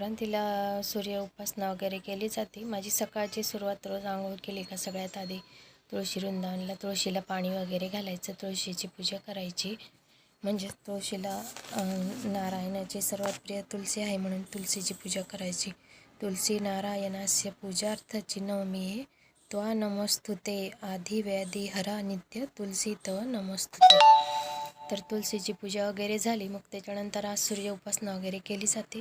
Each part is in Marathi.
कारण तिला सूर्य उपासना वगैरे केली जाते. माझी सकाळची सुरुवात रोज आंघोळ केली का सगळ्यात आधी तुळशी वृंदावनला तुळशीला पाणी वगैरे घालायचं तुळशीची पूजा करायची. म्हणजेच तुळशीला नारायणाची सर्वात प्रिय तुलसी आहे म्हणून तुलसीची पूजा करायची. तुलसी नारायणास्य पूजार्थची नवमी आहे त्वा नमस्तुते आधी व्याधी हरा नित्य तुलसी तव नमस्तुते. तर तुलसीची पूजा वगैरे झाली. मग त्याच्यानंतर आज सूर्य उपासना वगैरे केली जाते.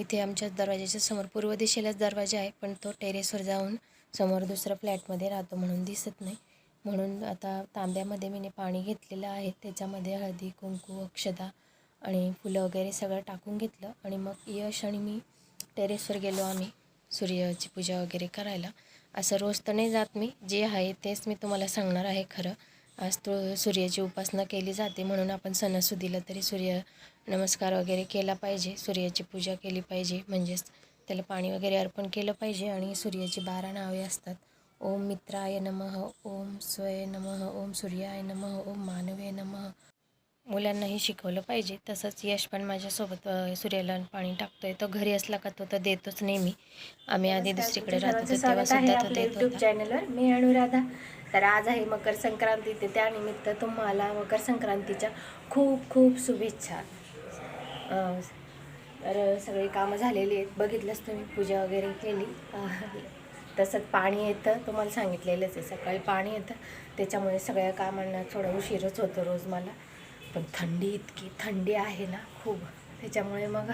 इथे आमच्या दरवाजाच्या समोर पूर्व दिशेलाच दरवाजा आहे पण तो टेरेसवर जाऊन समोर दुसऱ्या फ्लॅटमध्ये राहतो म्हणून दिसत नाही. म्हणून आता तांब्यामध्ये मी पाणी घेतलेलं आहे. त्याच्यामध्ये हळदी कुंकू अक्षदा आणि फुलं वगैरे सगळं टाकून घेतलं आणि मग यश आणि मी टेरेसवर गेलो आम्ही सूर्याची पूजा वगैरे करायला. असं रोज तर नाही जात मी. जे आहे तेच मी तुम्हाला सांगणार आहे खरं. आज तो सूर्याची उपासना केली जाते म्हणून आपण सणासुदीला तरी सूर्य नमस्कार वगैरे केला पाहिजे. सूर्याची पूजा केली पाहिजे. म्हणजेच त्याला पाणी वगैरे अर्पण केलं पाहिजे आणि सूर्याची बारा नावे असतात. ओम मित्राय नमः ओम स्वय नमः ओम सूर्याय नमः ओम मानवे नमः. मुलांनाही शिकवलं पाहिजे. तसंच यश पण माझ्यासोबत सूर्याला पाणी टाकतोय. तो घरी असला का तो तर देतोच नेहमी. आम्ही आधी दुसरीकडे राहत होतो तेव्हा सुद्धा तो देत चॅनलवर मी अनुराधा. तर आज आहे मकर संक्रांती ते त्यानिमित्त तुम्हाला मकर संक्रांतीच्या खूप खूप शुभेच्छा. तर सगळी कामं झालेली आहेत. बघितलंच तुम्ही पूजा वगैरे केली. तसंच पाणी येतं तुम्हाला सांगितलेलंच आहे. सकाळी पाणी येतं त्याच्यामुळे सगळ्या कामांना थोडा उशीरच होतो रोज मला. पण थंडी इतकी थंडी आहे ना खूप. त्याच्यामुळे मग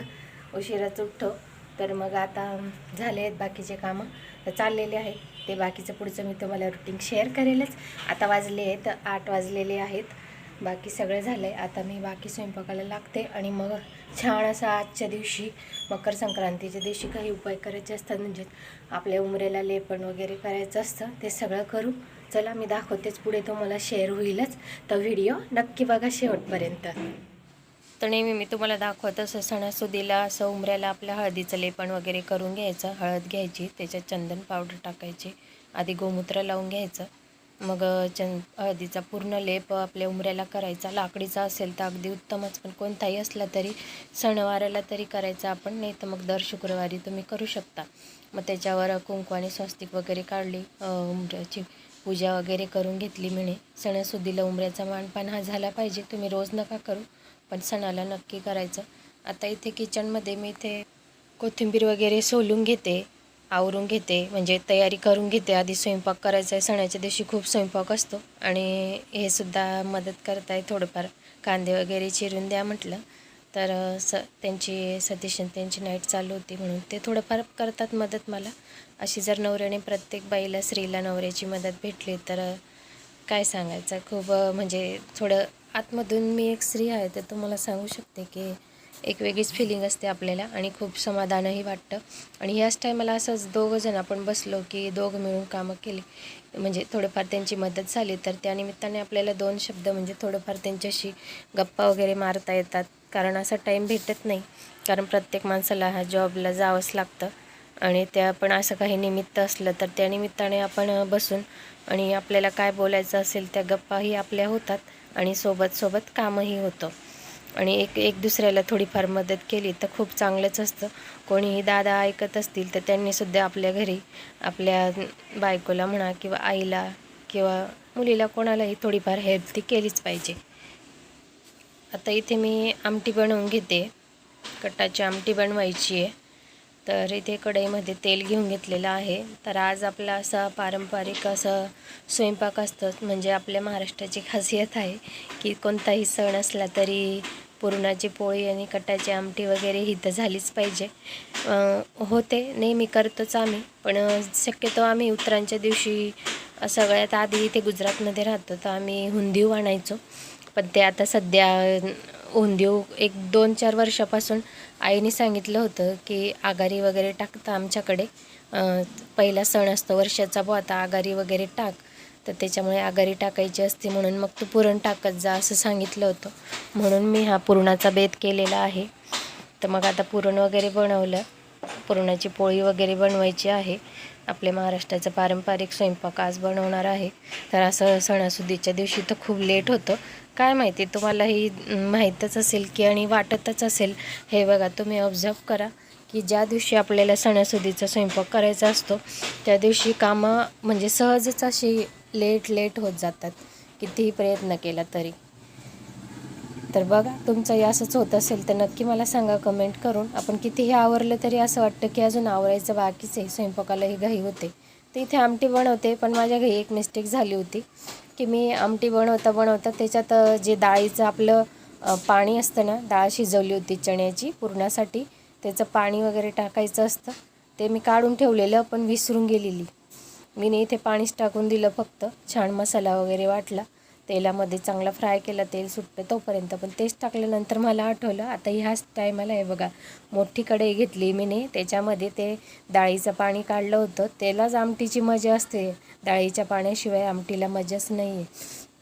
उशिराच उठतो. तर मग आता झाले आहेत बाकीचे कामं. तर चाललेले आहेत ते बाकीचं पुढचं मी तुम्हाला रुटीन शेअर करेलच. आता वाजले आहेत आठ वाजलेले आहेत. बाकी सगळं झालं. आहे आता मी बाकी स्वयंपाकाला लागते आणि मग छान असं आजच्या दिवशी मकर संक्रांतीच्या दिवशी काही उपाय करायचे असतात. म्हणजे आपल्या उमरेला लेपण वगैरे करायचं असतं. ते सगळं करू. चला मी दाखवतेच पुढे तुम्हाला शेअर होईलच. तर व्हिडिओ नक्की बघा शेवटपर्यंत. तर नेहमी मी तुम्हाला दाखवत असं सणासुदीला असं उमऱ्याला आपल्या हळदीचं लेपण वगैरे करून घ्यायचं. हळद घ्यायची त्याच्यात चंदन पावडर टाकायची आधी गोमूत्र लावून घ्यायचं. मग चं चंद हळदीचा पूर्ण लेप आपल्या उमऱ्याला करायचा. लाकडीचा असेल तर अगदी उत्तमच पण कोणताही असला तरी सणवाराला तरी करायचा आपण नाही तर मग दर शुक्रवारी तुम्ही करू शकता. मग त्याच्यावर कुंकू आणि स्वस्तिक वगैरे काढली उमऱ्याची पूजा वगैरे करून घेतली म्हणे. सणासुदीला उमऱ्याचा मानपान हा झाला पाहिजे. तुम्ही रोज नका करू. पण सणाला नक्की करायचं. आता इथे किचनमध्ये मी इथे कोथिंबीर वगैरे सोलून घेते आवरून घेते म्हणजे तयारी करून घेते. आधी स्वयंपाक करायचा आहे सणाच्या दिवशी खूप स्वयंपाक असतो. आणि हे सुद्धा मदत करताय थोडंफार कांदे वगैरे चिरून द्या म्हटलं. तर स त्यांची सतीश त्यांची नाईट चालू होती म्हणून ते थोडंफार करतात मदत मला. अशी जर नवऱ्याने प्रत्येक बाईला स्त्रीला नवऱ्याची मदत भेटली तर काय सांगायचं? खूप म्हणजे थोडं आतमधून मी एक स्त्री आहे तर तुम्हाला सांगू शकते की एक वेगळीच फिलिंग असते आपल्याला आणि खूप समाधानही वाटतं. आणि ह्याच टायमाला असंच दोघं जण आपण बसलो की दोघं मिळून कामं केली. म्हणजे थोडंफार त्यांची मदत झाली तर त्या निमित्ताने आपल्याला दोन शब्द म्हणजे थोडंफार त्यांच्याशी गप्पा वगैरे मारता येतात. कारण असा टाईम भेटत नाही. कारण प्रत्येक माणसाला हा जॉबला जावंच लागतं. आणि त्या पण असं काही निमित्त असलं तर त्या निमित्ताने आपण बसून आणि आपल्याला काय बोलायचं असेल त्या गप्पाही आपल्या होतात आणि सोबत सोबत कामही होतं. आणि एक एक दुसऱ्याला थोडीफार मदत केली तर खूप चांगलंच असतं. कोणीही दादा ऐकत असतील तर त्यांनीसुद्धा आपल्या घरी आपल्या बायकोला म्हणा किंवा आईला किंवा मुलीला कोणालाही थोडीफार हेल्प ती केलीच पाहिजे. आता इथे मी आमटी बनवून घेते. कटाची आमटी बनवायची आहे. तर इथे कढईमध्ये तेल घेऊन घेतलेलं आहे. तर आज आपला असा पारंपरिक असं स्वयंपाक असतं म्हणजे आपल्या महाराष्ट्राची खासियत आहे की कोणताही सण असला तरी पुरणाची पोळी आणि कटाची आमटी वगैरे ही तर झालीच पाहिजे. होते नेहमी करतोच आम्ही पण शक्यतो आम्ही उतरांच्या दिवशी सगळ्यात आधी इथे गुजरातमध्ये राहतो तर आम्ही हुंदीव आणायचो. पण ते आता सध्या उंदीव एक दोन चार वर्षापासून आईने सांगितलं होतं की आगारी वगैरे टाकता आमच्याकडे. पहिला सण असतो वर्षाचा बो आता आगारी वगैरे टाक. तर त्याच्यामुळे आगारी टाकायची असते म्हणून मग तू पुरण टाकत जा असं सांगितलं होतं. म्हणून मी हा पुरणाचा बेत केलेला आहे. तर मग आता पुरण वगैरे बनवलं. पुरणाची पोळी वगैरे बनवायची आहे. आपले महाराष्ट्राचा पारंपरिक स्वयंपाक आज बनवणार आहे. तर असं सणासुदीच्या दिवशी तर खूप लेट होतं. काय माहिती तुम्हाला ही माहीतच असेल की आणि वाटतच असेल. हे बघा तुम्ही ऑब्झर्व करा की ज्या दिवशी आपल्याला सणासुदीचा स्वयंपाक करायचा असतो त्या दिवशी कामं म्हणजे सहजच अशी लेट लेट होत जातात. कितीही प्रयत्न केला तरी. तर बघा तुमचंही असंच होत असेल तर नक्की मला सांगा कमेंट करून. आपण कितीही आवरलं तरी असं वाटतं की अजून आवरायचं बाकीच आहे. स्वयंपाकालाही घाई होते. तर इथे आमटी बनवते पण माझ्या घरी एक मिस्टेक झाली होती की मी आमटी बनवता बनवता त्याच्यात जे डाळीचं आपलं पाणी असतं ना डाळ शिजवली होती चण्याची पुरणासाठी त्याचं पाणी वगैरे टाकायचं असतं. ते मी काढून ठेवलेलं पण विसरून गेलेली. मी इथे पाणीच टाकून दिलं फक्त. छान मसाला वगैरे वाटला. तेलामध्ये चांगला फ्राय केला तेल सुटतं तोपर्यंत. पण तेच टाकल्यानंतर मला आठवलं आता ह्याच टायमाला आहे बघा मोठी कढई घेतली मीने त्याच्यामध्ये ते डाळीचं पाणी काढलं होतं. त्यालाच आमटीची मजा असते. डाळीच्या पाण्याशिवाय आमटीला मजाच नाही आहे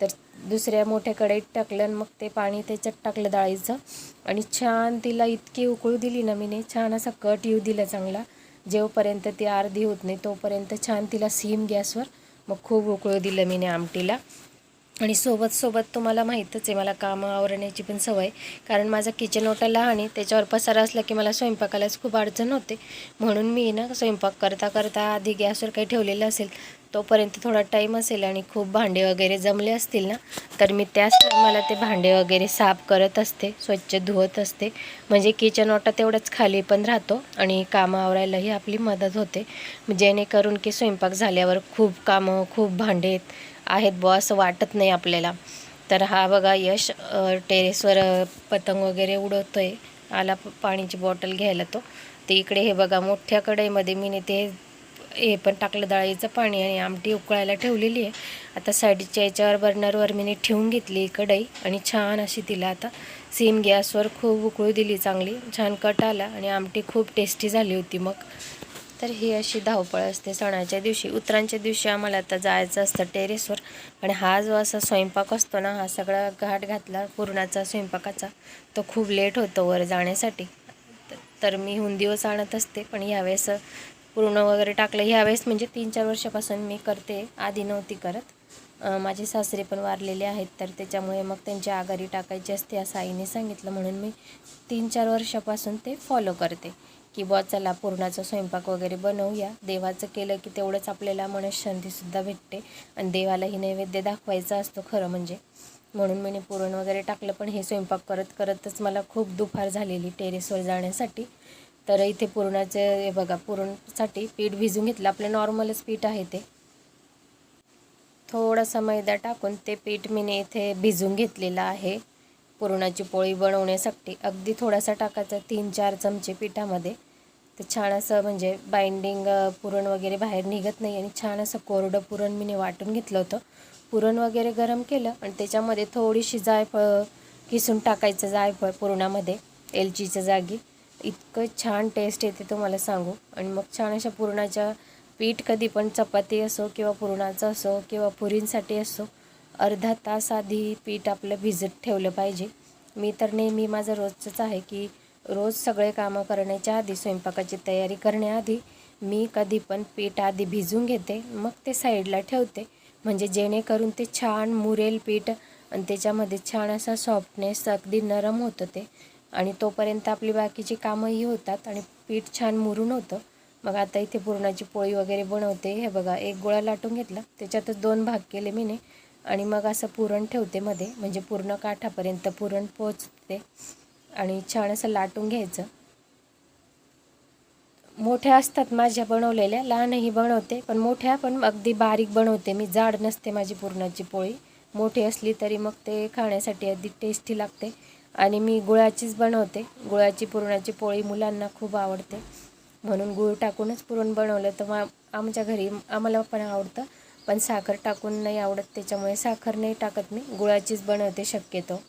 तर दुसऱ्या मोठ्या कढईत टाकलं आणि मग ते पाणी त्याच्यात टाकलं डाळीचं. आणि छान तिला इतकी उकळू दिली ना मीने छान असा कट येऊ दिला चांगला. जेवपर्यंत ती अर्धी होत नाही तोपर्यंत छान तिला सीम गॅसवर मग खूप उकळू दिलं मीने आमटीला. आणि सोबत सोबत तुम्हाला माहीतच आहे मला कामं आवरण्याची पण सवय कारण माझा किचन ओटा लहान आहे त्याच्यावर पसारा असला की मला स्वयंपाकालाच खूप अडचण होते. म्हणून मी ना स्वयंपाक करता करता आधी गॅसवर काही ठेवलेलं असेल तोपर्यंत थोडा टाईम असेल आणि खूप भांडे वगैरे जमले असतील ना तर मी त्याच टायमाला ते भांडे वगैरे साफ करत असते स्वच्छ धुवत असते. म्हणजे किचन ओटा तेवढंच खाली पण राहतो आणि कामं आवरायलाही आपली मदत होते. जेणेकरून की स्वयंपाक झाल्यावर खूप कामं खूप भांडे आहेत बुवा असं वाटत नाही आपल्याला. तर हा बघा यश टेरेसवर पतंग वगैरे उडवतोय. आला पाण्याची बॉटल घ्यायला तो. ते इकडे हे बघा मोठ्या कढईमध्ये मी ते हे पण टाकलं डाळीचं पाणी आणि आमटी उकळायला ठेवलेली आहे. आता साईडच्या याच्यावर बर्नरवर मी ठेवून घेतली कढई आणि छान अशी तिला आता. सेम गॅसवर खूप उकळू दिली चांगली. छान कट आला आणि आमटी खूप टेस्टी झाली होती मग. तर ही अशी धावपळ असते सणाच्या दिवशी. उतरांच्या दिवशी आम्हाला आता जायचं असतं टेरेसवर आणि हा जो असा स्वयंपाक असतो ना हा सगळा घाट घातला पुरणाचा स्वयंपाकाचा तो खूप लेट होतो वर जाण्यासाठी. तर मी हुंदीवच आणत असते पण यावेळेस पूर्ण वगैरे टाकलं. ह्यावेळेस म्हणजे तीन चार वर्षापासून मी करते आधी नव्हती करत. माझे सासरे पण वारलेले आहेत तर त्याच्यामुळे मग त्यांची आघारी टाकायची असते असं आईने सांगितलं. म्हणून मी तीन चार वर्षापासून ते फॉलो करते की बुवा चला पूर्णाचा स्वयंपाक वगैरे बनवूया. देवाचं केलं की तेवढंच आपल्याला मनशांतीसुद्धा भेटते आणि देवालाही नैवेद्य दाखवायचा असतो खरं म्हणजे. म्हणून मी पुरण वगैरे टाकलं पण हे स्वयंपाक करत करतच मला खूप दुपार झालेली टेरेसवर जाण्यासाठी. तर इथे पुरणाचं हे बघा पुरणसाठी पीठ भिजून घेतलं. आपलं नॉर्मलच पीठ आहे ते. थोडासा मैदा टाकून ते पीठ मीने इथे भिजून घेतलेलं आहे पुरणाची पोळी बनवण्यासाठी. अगदी थोडासा टाकायचा तीन चार चमचे पिठामध्ये. तर छान असं म्हणजे बाइंडिंग पुरण वगैरे बाहेर निघत नाही आणि छान असं कोरडं पुरण मीने वाटून घेतलं होतं. पुरण वगैरे गरम केलं आणि त्याच्यामध्ये थोडीशी जायफळ किसून टाकायचं जायफळ पुरणामध्ये एलचीच्या जागी. इतकं छान टेस्ट येते तुम्हाला सांगू. आणि मग छान अशा पुरणाच्या पीठ कधी पण चपाती असो किंवा पुरणाचं असो किंवा पुरींसाठी असो अर्धा तास आधी पीठ आपलं भिजत ठेवलं पाहिजे. मी तर नेहमी माझं रोजचंच आहे की रोज सगळे कामं करण्याच्या आधी स्वयंपाकाची तयारी करण्याआधी मी कधी पण पीठ आधी भिजून घेते मग ते साईडला ठेवते. म्हणजे जेणेकरून ते छान मुरेल पीठ आणि त्याच्यामध्ये छान असा सॉफ्टनेस अगदी नरम होतं ते. आणि तोपर्यंत आपली बाकीची कामंही होतात आणि पीठ छान मुरून होतं. मग आता इथे पुरणाची पोळी वगैरे बनवते. हे बघा एक गोळा लाटून घेतला. त्याच्यातच दोन भाग केले मीने. आणि मग असं पुरण ठेवते मध्ये. म्हणजे पूर्ण काठापर्यंत पुरण पोचते आणि छान असं लाटून घ्यायचं. मोठ्या असतात माझ्या बनवलेल्या. लहानही बनवते. पण मोठ्या पण अगदी बारीक बनवते मी. जाड नसते माझी पुरणाची पोळी. मोठी असली तरी मग ते खाण्यासाठी अगदी टेस्टी लागते. आणि मी गुळाचीच बनवते. गुळाची पुरणाची पोळी मुलांना खूप आवडते. म्हणून गुळ टाकूनच पुरण बनवलं तर मग आमच्या घरी आम्हाला पण आवडतं पण साखर टाकून नाही आवडत. त्याच्यामुळे साखर नाही टाकत मी. गुळाचीच बनवते शक्यतो.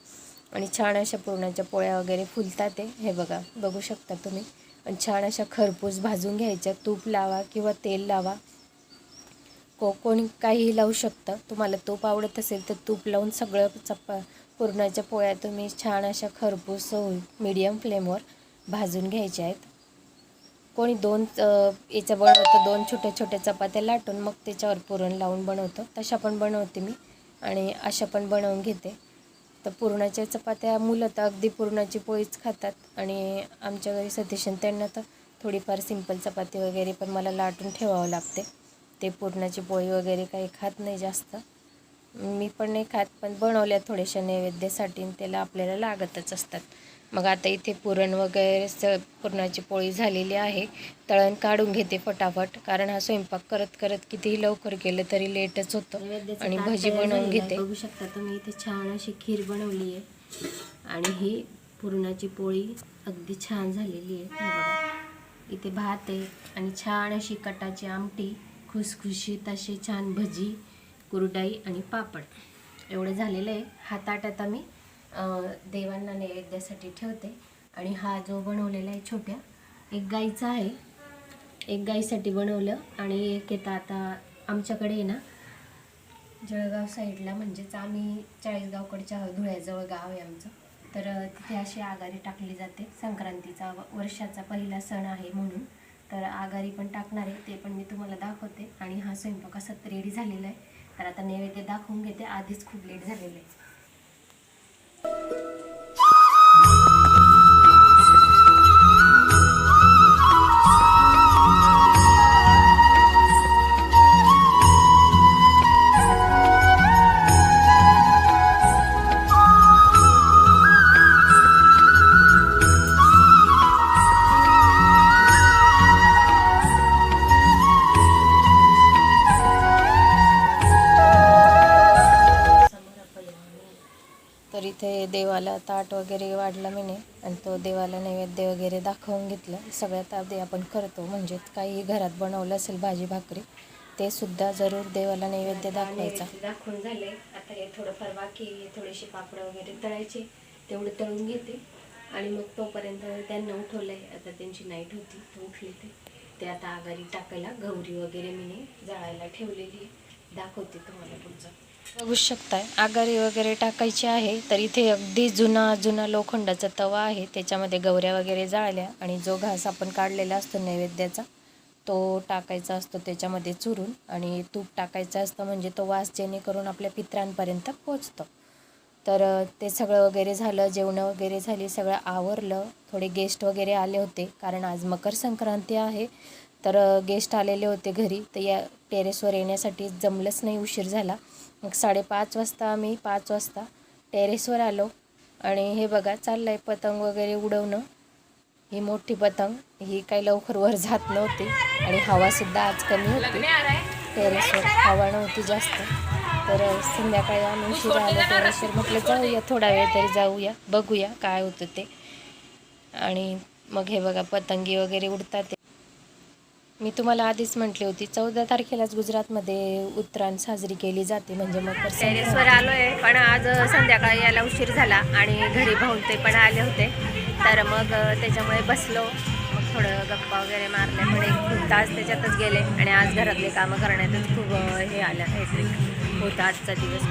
आणि छान अशा पुरणाच्या पोळ्या वगैरे फुलतात ते. हे बघा बघू शकता तुम्ही. आणि छान अशा खरपूस भाजून घ्यायच्या. तूप लावा किंवा तेल लावा. को कोणी काहीही लावू शकतं. तुम्हाला तूप आवडत असेल तर तूप लावून सगळं चपा पुरणाच्या पोळ्या तुम्ही छान अशा खरपूस मीडियम फ्लेमवर भाजून घ्यायच्या आहेत. कोणी दोन याचं बनवतं दोन छोट्या छोट्या चपात्या लाटून मग त्याच्यावर पुरण लावून बनवतं. तशा पण बनवते मी आणि अशा पण बनवून घेते. तर पुरणाच्या चपात्या मुलं तर अगदी पुरणाची पोळीच खातात आणि आमच्या घरी सतीशन त्यांना तर थोडीफार सिंपल चपाती वगैरे पण मला लाटून ठेवावं लागते. ते पुरणाची पोळी वगैरे काही खात नाही जास्त. मी पण नाही खात पण बनवल्या थोड्याशा नैवेद्यासाठी त्याला आपल्याला लागतच असतात. मग आता इथे पुरण वगैरे स पुरणाची पोळी झालेली आहे. तळण काढून घेते फटाफट कारण हा स्वयंपाक करत करत कितीही लवकर केलं तरी लेटच होतं. आणि भजी बनवून. घेते. बघू शकता तुम्ही इथे छान अशी खीर बनवली आहे. आणि ही पुरणाची पोळी अगदी छान झालेली आहे. इथे भात आहे आणि छान अशी कटाची आमटी खुसखुशीत अशी छान भजी कुरडाई आणि पापड. एवढं झालेलं आहे. हा ताट आता मी देवांना नैवेद्यासाठी ठेवते. आणि हा जो बनवलेला आहे छोट्या एक गाईचा आहे. एक गाईसाठी बनवलं आणि एक येतं आता आमच्याकडे आहे ना जळगाव साईडला म्हणजेच आम्ही चाळीसगावकडच्या धुळ्याजवळ गाव आहे आमचं. तर तिथे अशी आघारी टाकली जाते. संक्रांतीचा व- वर्षाचा पहिला सण आहे म्हणून. तर आघारी पण टाकणार आहे. ते पण मी तुम्हाला दाखवते. आणि हा स्वयंपाक असा रेडी झालेला आहे. तर आता नैवेद्य दाखवून घेते. आधीच खूप लेट झालेलं आहे ताट वगैरे वाढला मी नाही आणि तो देवाला नैवेद्य वगैरे दाखवून घेतलं. सगळ्यात आधी आपण करतो म्हणजे काही घरात बनवलं असेल भाजी भाकरी ते सुद्धा जरूर देवाला नैवेद्य दाखवायचा. दाखवून झाले. आता हे थोडंफार बाकी आहे थोडेसे पापड वगैरे तळायचे तेवढे तळून घेते. आणि मग तोपर्यंत त्यांना उठवलंय. आता त्यांची नाईट होती तर उठले ते. ते आता आगारी टाकायला गौरी वगैरे मी जाळायला ठेवलेली आहे. दाखवते तुम्हाला पुढचं. बघू शकताय. आगारी वगैरे टाकायची आहे तर इथे अगदी जुना जुना लोखंडाचा तवा आहे. त्याच्यामध्ये गवऱ्या वगैरे जाळल्या आणि जो घास आपण काढलेला असतो नैवेद्याचा तो टाकायचा असतो त्याच्यामध्ये चुरून आणि तूप टाकायचं असतं म्हणजे तो वास जेणेकरून आपल्या पित्रांपर्यंत पोचतो तर ते सगळं वगैरे झालं जेवणं वगैरे झाली सगळं आवरलं. थोडे गेस्ट वगैरे आले होते कारण आज मकर संक्रांती आहे. तर गेस्ट आलेले होते घरी तर या टेरेसवर येण्यासाठी जमलंच नाही उशीर झाला. मग साडेपाच वाजता आम्ही पाच वाजता टेरेसवर आलो. आणि हे बघा चाललं आहे पतंग वगैरे उडवणं. ही मोठी पतंग. ही काही लवकर वर जात नव्हती. आणि हवासुद्धा आज कमी होती. टेरेसवर हवा नव्हती जास्त. तर संध्याकाळी आम्ही उशीर आलो. टेरेसवर म्हटलं जाऊया थोडा वेळ तरी जाऊया. बघूया काय होतं ते. आणि मग हे बघा पतंगी वगैरे उडतात. मी तुम्हाला आधीच म्हटली होती चौदा तारखेलाच गुजरातमध्ये उत्तरायण साजरी केली जाते म्हणजे मकर टेरेसवर आलो आलोय पण आज संध्याकाळी यायला उशीर झाला आणि घरी भाऊन ते पण आले होते. तर मग त्याच्यामुळे बसलो. मग थोडं गप्पा वगैरे मारल्या पण एक खूप तास त्याच्यातच गेले आणि आज घरातले कामं करण्यातच खूप हे आलं हेट्रिक होता आजचा दिवस.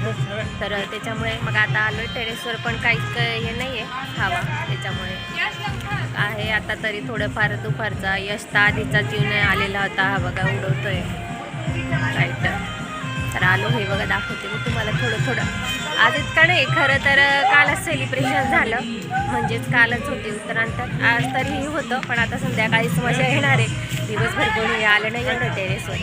तर त्याच्यामुळे मग आता आलोय टेरेसवर पण काहीच हे नाही आहे हवा त्याच्यामुळे. आहे आता तरी थोडंफार दुपारचा. यश तर आधीचाच येऊन आलेला होता. हा बघा उडवतोय. लाइट तर आलो हे बघा दाखवते मी तुम्हाला थोडं थोडं. आज का नाही खरं तर कालच सेलिब्रेशन झालं. म्हणजेच कालच होते उत्तरांतर आज तरीही होतं पण आता संध्याकाळीच मजा येणार आहे. दिवसभर कोणी आलं नाही एवढं टेरेसवर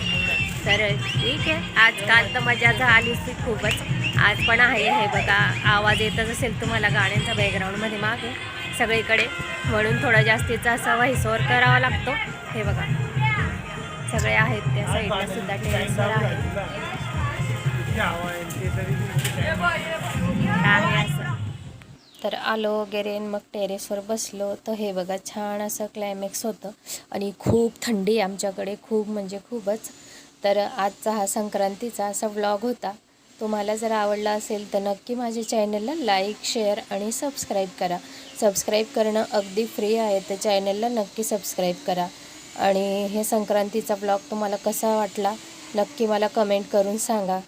तर ठीक आहे. आज काल तर मजा झालीच ती खूपच. आज पण आहे हे बघा. आवाज येतच असेल तुम्हाला गाण्यांचा बॅकग्राऊंडमध्ये मागे. सगळीकडे. म्हणून थोडा जास्तीचा असा व्हाईसवर करावा लागतो. हे बघा. सगळे आहेत त्या साईडला सुद्धा टेरेसवर आहेत. आहे असं. तर आलो वगैरे मग टेरेसवर बसलो. तर हे बघा छान असं क्लायमॅक्स होतं. आणि खूप थंडी आमच्याकडे. खूप म्हणजे खूपच. तर आजचा हा संक्रांतीचा असा व्लॉग होता. तुम्हाला जर आवडला असेल तर नक्की माझ्या चॅनलला लाईक शेअर आणि सबस्क्राईब करा. सबस्क्राईब करणं अगदी फ्री आहे तर चॅनलला नक्की सबस्क्राईब करा. आणि हे संक्रांतीचा ब्लॉग तुम्हाला कसा वाटला नक्की मला कमेंट करून सांगा.